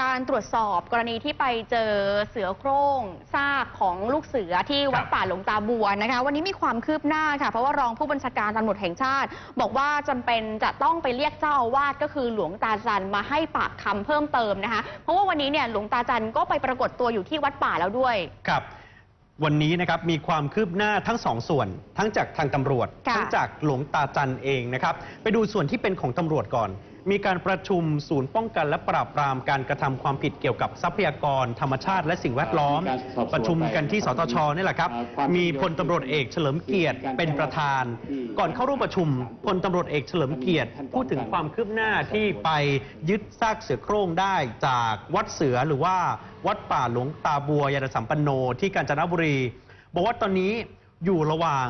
การตรวจสอบกรณีที่ไปเจอเสือโคร่งซากของลูกเสือที่วัดครับป่าหลวงตาบัวนะคะ วันนี้มีความคืบหน้าค่ะ เพราะว่ารองผู้บัญชาการตำรวจแห่งชาติ บอกว่าจำเป็นจะต้องไปเรียกเจ้าอาวาสก็คือหลวงตาจันมาให้ปากคำเพิ่มเติมนะคะ เพราะว่าวันนี้เนี่ยหลวงตาจันก็ไปปรากฏตัวอยู่ที่วัดป่าแล้วด้วยครับวันนี้นะครับมีความคืบหน้าทั้งสองส่วน ทั้งจากทางตำรวจค่ะทั้งจากหลวงตาจันเองนะครับ ไปดูส่วนที่เป็นของตำรวจก่อน มีการประชุมศูนย์ป้องกันและปราบปรามการกระทำความผิดเกี่ยวกับทรัพยากร ธรรมชาติและสิ่งแวดล้อมมีการสอบสวนประชุมกันที่สตชนี่แหละครับอ่าความมีพลตำรวจเอกเฉลิมเกียรติเป็นประธาน ก่อนเข้าร่วมประชุมพลตำรวจเอกเฉลิมเกียรติ พูดถึงความคืบหน้าที่ไปยึดซากเสือโคร่งได้จากวัดเสือหรือว่าวัดป่าหลวงตาบัวยานสัมปันโนที่กาญจนบุรี บอกว่าตอนนี้อยู่ระหว่าง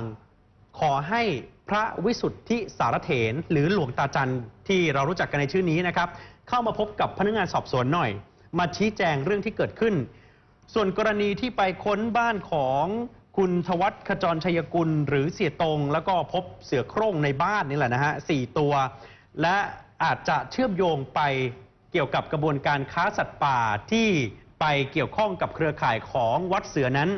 ขอให้พระวิสุทธิสารเถนหรือหลวงตาจันที่เรารู้จักกันในชื่อนี้นะครับ เข้ามาพบกับพนักงานสอบสวนหน่อย มาชี้แจงเรื่องที่เกิดขึ้น ส่วนกรณีที่ไปค้นบ้านของคุณทวัฒขจรชัยกุล หรือเสียตรงแล้วก็พบเสือโคร่งในบ้านนี่แหละนะฮะสี่ตัว และอาจจะเชื่อมโยงไปเกี่ยวกับกระบวนการค้าสัตว์ป่าที่ไปเกี่ยวข้องกับเครือข่ายของวัดเสือนั้น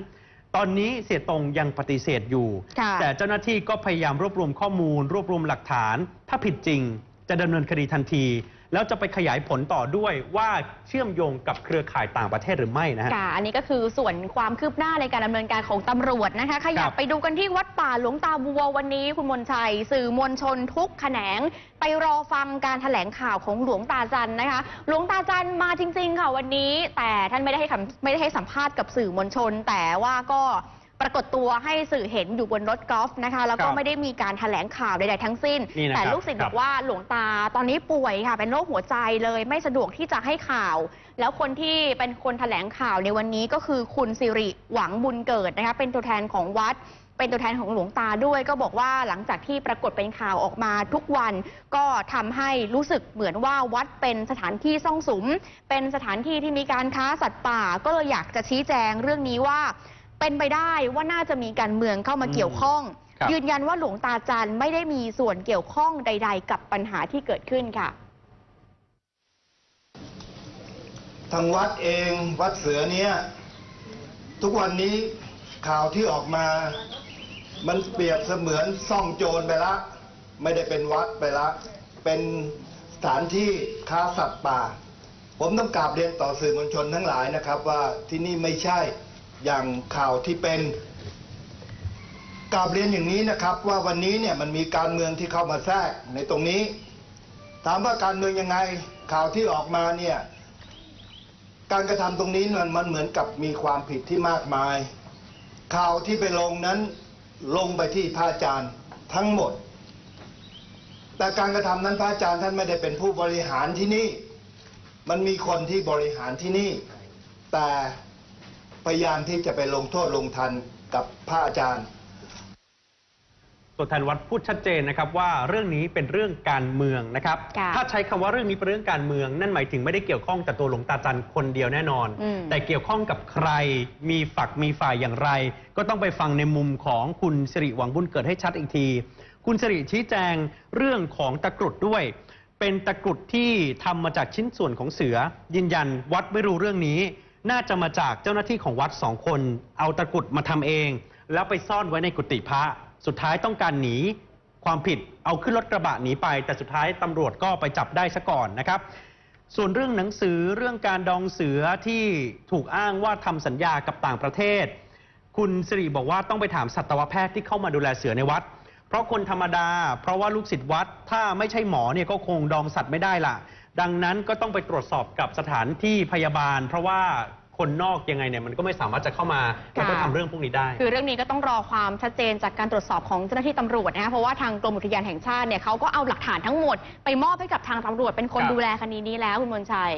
ตอนนี้เสียตรงยังปฏิเสธอยู่ค่ะแต่เจ้าหน้าที่ก็พยายามรวบรวมข้อมูล รวบรวมหลักฐาน ถ้าผิดจริง จะดำเนินคดีทันที แล้วจะไปขยายผลต่อด้วยว่าเชื่อมโยงกับเครือข่ายต่างประเทศหรือไม่นะฮะ ค่ะ อันนี้ก็คือส่วนความคืบหน้าในการดำเนินการของตำรวจนะคะ ขยัครับบไปดูกันที่วัดป่าหลวงตาบัววันนี้คุณมนชัย สื่อมวลชนทุกแขนง ไปรอฟังการแถลงข่าวของหลวงตาจันนะคะ หลวงตาจันมาจริง ๆ ค่ะวันนี้ แต่ท่านไม่ได้ให้คำไม่ได้ให้สัมภาษณ์กับสื่อมวลชน แต่ว่าก็ ปรากฏตัวให้สื่อเห็นอยู่บนรถกอล์ฟนะคะ แล้วก็ครับไม่ได้มีการแถลงข่าวใดๆทั้งสิ้น นี่นะครับแต่ลูกศิษย์ครับอบกว่าหลวงตาตอนนี้ป่วยค่ะ เป็นโรคหัวใจเลยไม่สะดวกที่จะให้ข่าว แล้วคนที่เป็นคนแถลงข่าวในวันนี้ก็คือคุณสิริหวังบุญเกิดนะคะเป็นตัวแทนของวัด เป็นตัวแทนของหลวงตาด้วย ก็บอกว่าหลังจากที่ปรากฏเป็นข่าวออกมาทุกวัน ก็ทำให้รู้สึกเหมือนว่าวัดเป็นสถานที่ซ่องสุม เป็นสถานที่ที่มีการค้าสัตว์ป่า ก็เลยอยากจะชี้แจงเรื่องนี้ว่า เป็นไปได้ว่าน่าจะมีการเมืองเข้ามาเกี่ยวข้อง ครับ ยืนยันว่าหลวงตาจันไม่ได้มีส่วนเกี่ยวข้องใด ๆ กับปัญหาที่เกิดขึ้นค่ะ ทางวัดเองวัดเสือเนี้ยทุกวันนี้ข่าวที่ออกมา มันเปรียบเสมือนซ่องโจรไปละ ไม่ได้เป็นวัดไปละ เป็นสถานที่ค้าสัตว์ป่า ผมต้องกราบเรียนต่อสื่อมวลชนทั้งหลายนะครับว่าที่นี่ไม่ใช่ อย่างข่าวที่เป็นกราบเรียนอย่างนี้นะครับ ว่าวันนี้เนี่ยมันมีการเมืองที่เข้ามาแทรกในตรงนี้ถามว่าการเมืองยังไงข่าวที่ออกมาเนี่ยการกระทำตรงนี้มันมันเหมือนกับมีความผิดที่มากมาย ข่าวที่ไปลงนั้นลงไปที่พระอาจารย์ทั้งหมด แต่การกระทำนั้นพระอาจารย์ท่านไม่ได้เป็นผู้บริหารที่นี่ มันมีคนที่บริหารที่นี่ แต่ พยายามที่จะไปลงโทษลงทันกับพระอาจารย์ตัวแทนวัดพูดชัดเจนนะครับว่าเรื่องนี้เป็นเรื่องการเมืองนะครับค่ะถ้าใช้คำว่าเรื่องนี้เป็นเรื่องการเมือง นั่นหมายถึงไม่ได้เกี่ยวข้องแต่ตัวหลวงตาจันคนเดียวแน่นอนอืมแต่เกี่ยวข้องกับใครมีฝักมีฝ่ายอย่างไร ก็ต้องไปฟังในมุมของคุณสิริหวังบุญเกิดให้ชัดอีกที คุณสิริชี้แจงเรื่องของตะกรุดด้วย เป็นตะกรุดที่ทำมาจากชิ้นส่วนของเสือ ยืนยันวัดไม่รู้เรื่องนี้ น่าจะมาจากเจ้าหน้าที่ของวัดสองคน เอาตะกรุดมาทำเอง แล้วไปซ่อนไว้ในกุฏิพระ สุดท้ายต้องการหนี ความผิดเอาขึ้นรถกระบะหนีไป แต่สุดท้ายตำรวจก็ไปจับได้ซะก่อนนะครับ ส่วนเรื่องหนังสือเรื่องการดองเสือที่ถูกอ้างว่าทำสัญญากับต่างประเทศ คุณสิริบอกว่าต้องไปถามสัตวแพทย์ที่เข้ามาดูแลเสือในวัด เพราะคนธรรมดา เพราะว่าลูกศิษย์วัด ถ้าไม่ใช่หมอเนี่ยก็คงดองสัตว์ไม่ได้ล่ะ ดังนั้นก็ต้องไปตรวจสอบกับสถานที่พยาบาล เพราะว่าคนนอกยังไงเนี่ยมันก็ไม่สามารถจะเข้ามาแล้วก็ทำเรื่องพวกนี้ได้ คือเรื่องนี้ก็ต้องรอความชัดเจนจากการตรวจสอบของเจ้าหน้าที่ตำรวจนะคะเพราะว่าทางกรมอุทยานแห่งชาติเนี่ยเขาก็เอาหลักฐานทั้งหมดไปมอบให้กับทางตำรวจเป็นคนครับ ดูแลคดีนี้แล้วคุณมนชัย